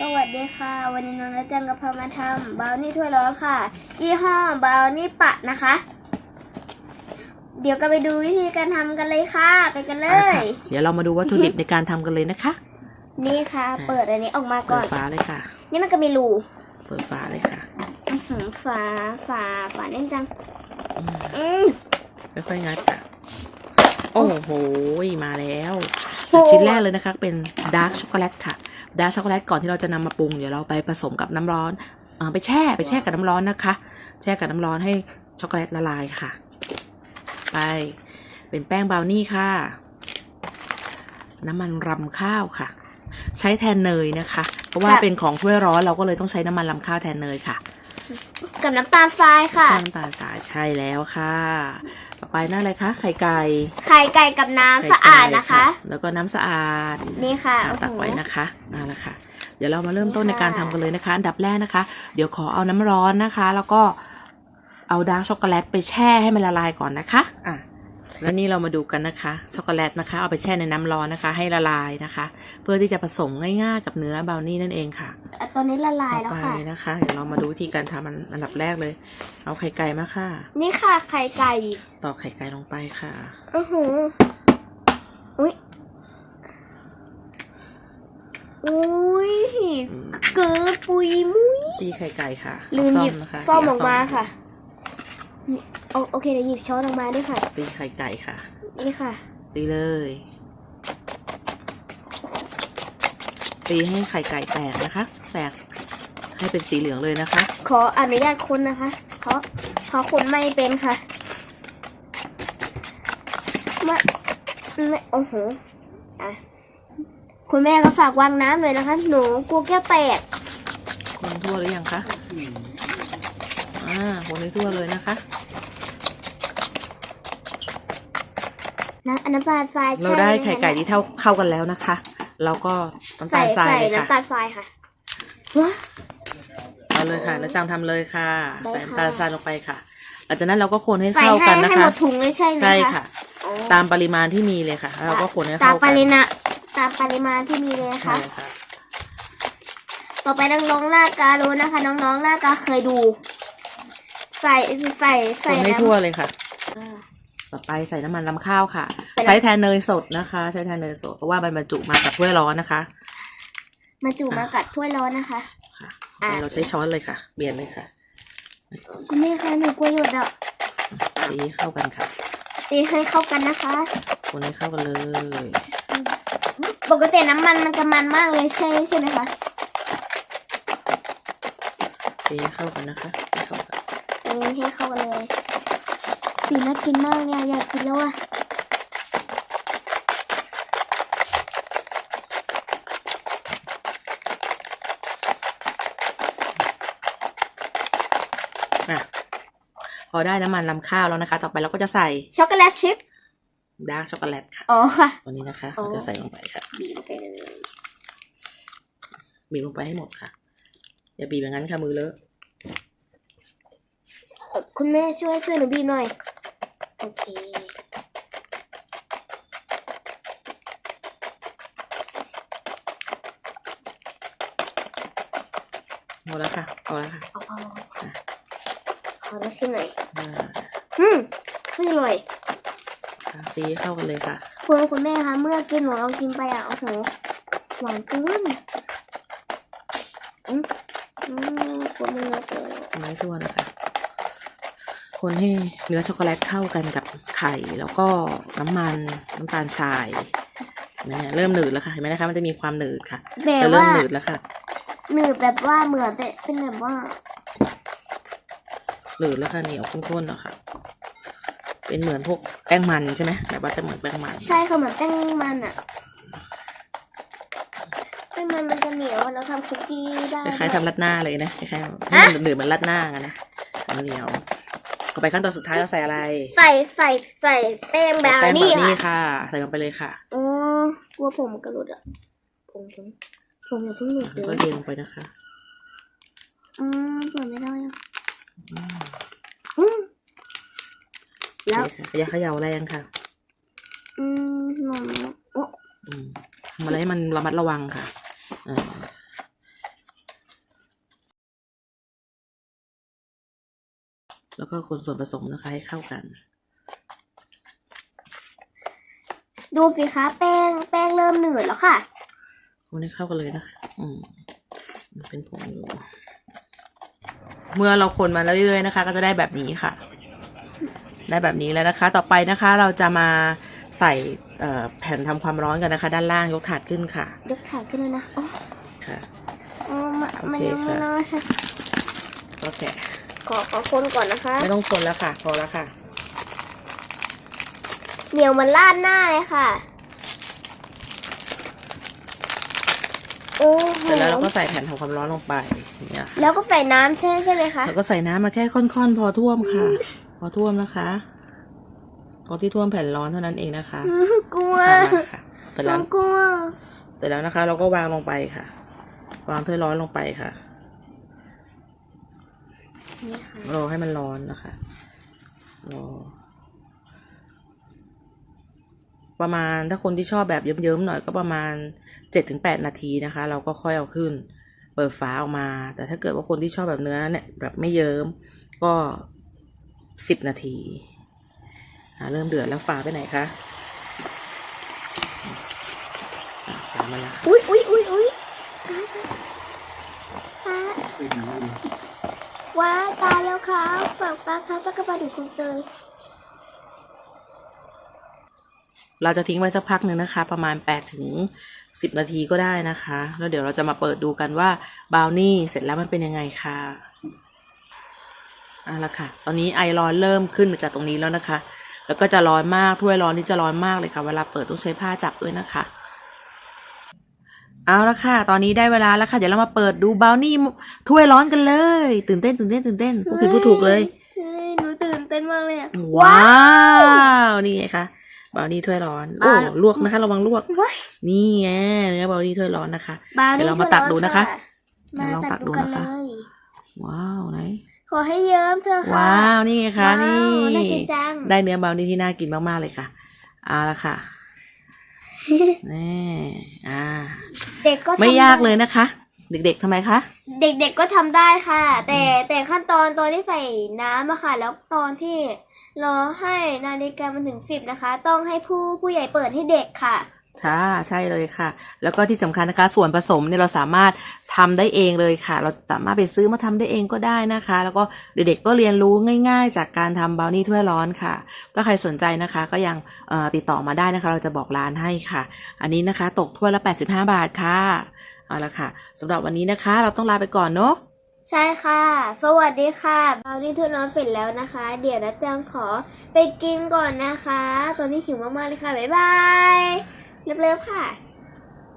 สวัสดีค่ะ วันนี้น้องนัทจังกับพามาทำบราวนี่ถ้วยร้อนค่ะ ยี่ห้อบราวนี่ปะนะคะ เดี๋ยวก็ไปดูวิธีการทำกันเลยค่ะ ไปกันเลอะย ค่ะเดี๋ยวเรามาดูวัตถุดิบในการทำกันเลยนะคะ นี่ค่ะ เปิดอันนี้ออกมาก่เปิอดน ฝาเลยค่ะ นี่มันก็มีรูเปิดฝาเลยค่ะอื้อหือฝาฝาฝาแน่นจัง อืมอืม ค่อยๆงัดค่ะโอ้โหมาแล้ว โอ้ ชิ้นแรกเลยนะคะ เป็นดาร์กช็อกโกแลตค่ะ ดาร์กช็อกโกแลตก่อนที่เราจะนำมาปรุงเดี๋ยวเราไปผสมกับน้ำร้อนอ่าไปแช่ไปแช่กับน้ำร้อนนะคะ แช่กับน้ำร้อนให้ช็อกโกแลตละลายค่ะ ไปเป็นแป้งบราวนี่ค่ะ น้ำมันรำข้าวค่ะ ใช้แทนเนยนะคะ เพราะว่าเป็นของถ้วยร้อนเราก็เลยต้องใช้น้ำมันรำข้าวแทนเนยค่ะ กับน้ำตาลทรายค่ะ น้ำตาลสายใช่แล้วค่ะ ต่อไปนั่นอะไรคะไข่ไก่ไข่ไก่กับน้ำไข่สะอาดนะคะ แล้วก็น้ำสะอาดนี่ค่ะอะโอ้โหตักไว้นะคะเอาละค่ะ เดี๋ยวเรามาเริ่มต้นนี่ในค่ะการทำกันเลยนะคะ อันดับแรกนะคะ เดี๋ยวขอเอาน้ำร้อนนะคะ แล้วก็เอาดาร์กช็อกโกแลตไปแช่ให้มันละลายก่อนนะคะ อะ แล้วนี่เรามาดูกันนะคะ ช็อกโกแลตนะคะ เอาไปแช่ในน้ำร้อนนะคะ ให้ละลายนะคะ เพื่อที่จะผสมง่ายๆกับเนื้อบราวนี่นั่นเองค่ะอะตอนนี้ละลายแล้วต่อค่ะไปนะคะ เดี๋ยวเรามาดูวิธีการทำอันอันดับแรกเลย เอาไข่ไก่มาค่ะ นี่ค่ะไข่ไก่ ตอกไข่ไก่ลงไปค่ะอือหืออุ้ยอุ้ยเกิดปุยมุ้ยตีไข่ไก่ค่ะลืมหยิบเานะคะซ่อมออกมาเดี๋ยวค่ะ โอโอเคเดี๋ยวหยิบช้อนออกมาด้วยค่ะ ตีไข่ไก่ค่ะ นี่ค่ะ ตีเลย ตีให้ไข่ไก่แตกนะคะ แตกให้เป็นสีเหลืองเลยนะคะ ขออนุญาตคนนะคะ เพราะเพราะคนไม่เป็นค่ะไม่ไม่โอ้โหอะคุณแม่ก็ฝากวางน้ำเลยนะคะ หนูกลัวแก้วแตกคนทั่วหรือยังคะ อ่าคนให้ทั่วเลยนะคะ นะอันน้ำตาลทรายเราได้ใช่ไข่ไก่ที่เท่าเข้ากันแล้วนะคะเราก็น้ำใส่ตาลทรายใส่เลยค่ะน้ำตาลทรายค่ะว้า เอาเลยค่ะแล้วจังทำเลยค่ะได้ใส่ค่ะ น้ำตาลทรายลงไปค่ะหลังจากนั้นเราก็คนให้ใส่เข้าให้กันนะให้หคะ มดถุงเลยใช่ไหมใช่คะค่ะ อ๋อตามปริมาณที่มีเลยค่ะแล้วเราก็คนให้ตามเข้าปกันริมาณตามปริมาณที่มีเลยนะใช่คะค่ะต่อไปน้องๆลาการู้นะคะ น้องๆลากาเคยดู ใส่ใส่คใส่นให้น้ำทั่วเลยค่ะ อ่า ต่อไปใส่น้ำมันลำข้าวค่ะใส่น้ำใช้แทนเนยสดนะคะ ใช้แทนเนยสดเพราะว่ามันบรรจุมากับถ้วยร้อนนะคะมาจุมากัดถ้วยร้อนนะคะค่ะอะเราใช้ช้อนเลยค่ะ เบียนเลยค่ะคุณแม่คะหนูกลัวหยดอะตีให้เข้ากันค่ะตีให้เข้ากันนะคะคนให้เข้ากันเลย ปกติน้ำมันมันจะมันมากเลยใช่ใช่ไหมคะตีให้เข้ากันนะคะให้เข้ากันนี่ให้เข้ากันเลย สีน่ากินมากเนี่ยอยากกินแล้วอะอะพอได้น้ำมันลำข้าวแล้วนะคะ ต่อไปเราก็จะใส่ช็อกโกแลตชิพดาร์กช็อกโกแลตค่ะ อ๋อค่ะ ตัวนี้นะคะอ๋อเราจะใส่ลงไปค่ะ บีบไปเลย บีบลงไปให้หมดค่ะ อย่าบีบอย่างนั้นค่ะมือเลอะเอ่อคุณแม่ช่วยช่วยหนูบีบหน่อย โอเค หมดแล้วค่ะพอแล้วค่ะเอาเอาขอรับชิมหน่อยอ่าอืมไม่อร่อยค่ะตีให้เข้ากันเลยค่ะ คุณคุณแม่คะเมื่อกินหนูลองกินไปอะโอ้โหหวานเกินอืมอืมกลัวมันเลอะเกินคนให้ทั่วนะคะ คนให้เนื้อช็อกโกแลตเข้ากันกับไข่แล้วก็น้ำมันน้ำตาลทรายเห็นไหมเนี่ยเริ่มหนืดแล้วค่ะเห็นไหมนะคะ มันจะมีความหนืดค่ะแบบจะเริ่มว่าหนืดแล้วค่ะหนืดแบบว่าเหมือนเป็นเป็นแบบว่าหนืดแล้วค่ะเหนียวข้นๆแล้วค่ะ เป็นเหมือนพวกแป้งมันใช่ไหมแบบว่าจะเหมือนแป้งมัน ใช่ค่ะเหมือนแป้งมันอะแป้งมันมันจะเหนียวเราทำคุกกี้ได้คล้ายๆทำรัดหน้าเลยนะคล้ายๆฮะมันหนืดเหมือนรัดหน้ากันนะเหนียว ต่อไปขั้นตอนสุดท้ายเราใส่อะไร ใส่ใส่ใส่แป้งบราวแป้งบนี่ราวนี่ค่ะค่ะ ใส่ลงไปเลยค่ะอ๋อกลัวผมกระหลุดอะผมผมผมอย่าเพิ่งหลุดแล้วเลก็ยเทลงไปนะคะอืมเปิดไม่ได้อะอืมแล้วโอเคค่ะอย่าเขย่าแรงค่ะอืมหนมโอ้อืมทำอะไรให้มันระมัดระวังค่ะอ่า แล้วก็คนส่วนผสมนะคะให้เข้ากัน ดูสิคะแป้งแป้งเริ่มหนืดแล้วค่ะคนให้เข้ากันเลยนะคะ อืมมันเป็นผงอยู่เมื่อเราคนมาเรื่อยๆนะคะ ก็จะได้แบบนี้ค่ะ ได้แบบนี้แล้วนะคะ ต่อไปนะคะเราจะมาใส่เอ่อแผ่นทำความร้อนกันนะคะ ด้านล่างยกถาดขึ้นค่ะยกขาขึ้นเลยนะโอ้ค่ะโอ้มันโอมันเคยังไม่ค่ะน่าค่ะก็แกะ ขอขอคนก่อนนะคะ ไม่ต้องคนแล้วค่ะ พอแล้วค่ะ เหนียวเหมันลาดหน้าเลยค่ะ โอ้โหเสร็จแล้วเราก็ใส่แผ่นทำความร้อนลงไปอย่างเงี้ยแล้วก็ใส่น้ำใช่ใช่ไหมคะ แล้วก็ใส่น้ำมาแค่ค่อนๆ พอท่วมค่ะ พอท่วมนะคะพอที่ท่วมแผ่นร้อนเท่านั้นเองนะคะอื้อกลัวค่ะค่ะเสร็จน้แล้อวงกลัว เสร็จแล้วนะคะ เราก็วางลงไปค่ะ วางถ้วยร้อนลงไปค่ะ นี่ค่ะรอให้มันร้อนนะคะรอประมาณถ้าคนที่ชอบแบบเยิ้มๆหน่อยก็ประมาณเจ็ดถึงแปดนาทีนะคะ เราก็ค่อยเอาขึ้น เปิดฝาออกมา แต่ถ้าเกิดว่าคนที่ชอบแบบเนื้อเนี่ยแบบไม่เยิ้มก็สิบนาทีอ่าเริ่มเดือดแล้วฝาไปไหนคะอะฝามาแล้วค่ะอุ้ยอุ้ยอุ้ยอุ้ยป้า ว้าตายแล้วครับฝากป้าครับป้ากระปาดูคุณเตยเราจะทิ้งไว้สักพักหนึ่งนะคะ ประมาณแปดถึงสิบนาทีก็ได้นะคะ แล้วเดี๋ยวเราจะมาเปิดดูกันว่าบราวนี่เสร็จแล้วมันเป็นยังไงค่ะเอาละค่ะ ตอนนี้ไอร้อนเริ่มขึ้นมาจากตรงนี้แล้วนะคะ แล้วก็จะร้อนมากถ้วยร้อนนี่จะร้อนมากเลยค่ะ เวลาเปิดต้องใช้ผ้าจับด้วยนะคะ เอาละค่ะ ตอนนี้ได้เวลาแล้วค่ะ เดี๋ยวเรามาเปิดดูบราวนี่ถ้วยร้อนกันเลย ตื่นเต้น ตื่นเต้น ตื่นเต้นพูดผิดพูดถูกเลย เฮ้ยหนูตื่นเต้นมากเลยอะว้าว นี่ไงคะบราวนี่ถ้วยร้อน โอ้อ่าลวกนะคะ ระวังลวกว้ายนี่ไงเนื้อบราวนี่ถ้วยร้อนนะคะบาวเดี๋ยวเรามาตักดูนะคะมาเดี๋ยวลองตัตักกดูดูกันนะคะเลยว้าวไหนขอให้เยิ้มเธอะค่ะ ว้าว นี่ไงคะว้าวนี่น่ากินจังได้เนื้อบราวนี่ที่น่ากินมากๆเลยค่ะ เอาละค่ะ นี่อ่า เด็กก็ทำไม่ยากด้เลยนะคะ เด็กๆทำไมคะ เด็กๆก็ทำได้ค่ะ แต่แต่ขั้นตอนตอนที่ใส่น้ำอะค่ะ แล้วตอนที่รอให้นาฬิกามันถึงสิบนะคะ ต้องให้ผู้ผู้ใหญ่เปิดให้เด็กค่ะ ค่ะใช่เลยค่ะ แล้วก็ที่สำคัญนะคะ ส่วนผสมเนี่ยเราสามารถทำได้เองเลยค่ะ เราสามารถไปซื้อมาทำได้เองก็ได้นะคะ แล้วก็เด็กๆก็เรียนรู้ง่าย ๆ จากการทำบราวนี่ถ้วยร้อนค่ะ ถ้าใครสนใจนะคะก็ยังติดต่อมาได้นะคะ เราจะบอกร้านให้ค่ะ อันนี้นะคะ ตกถ้วยละ 85 บาทค่ะเอาละค่ะสำหรับวันนี้นะคะ เราต้องลาไปก่อนเนาะใช่ค่ะ สวัสดีค่ะบราวนี่ทุนนอนเสร็จแล้วนะคะ เดี๋ยวนะจังขอไปกินก่อนนะคะ ตอนนี้หิวมากๆเลยค่ะ บ๊ายบาย เร็วๆค่ะ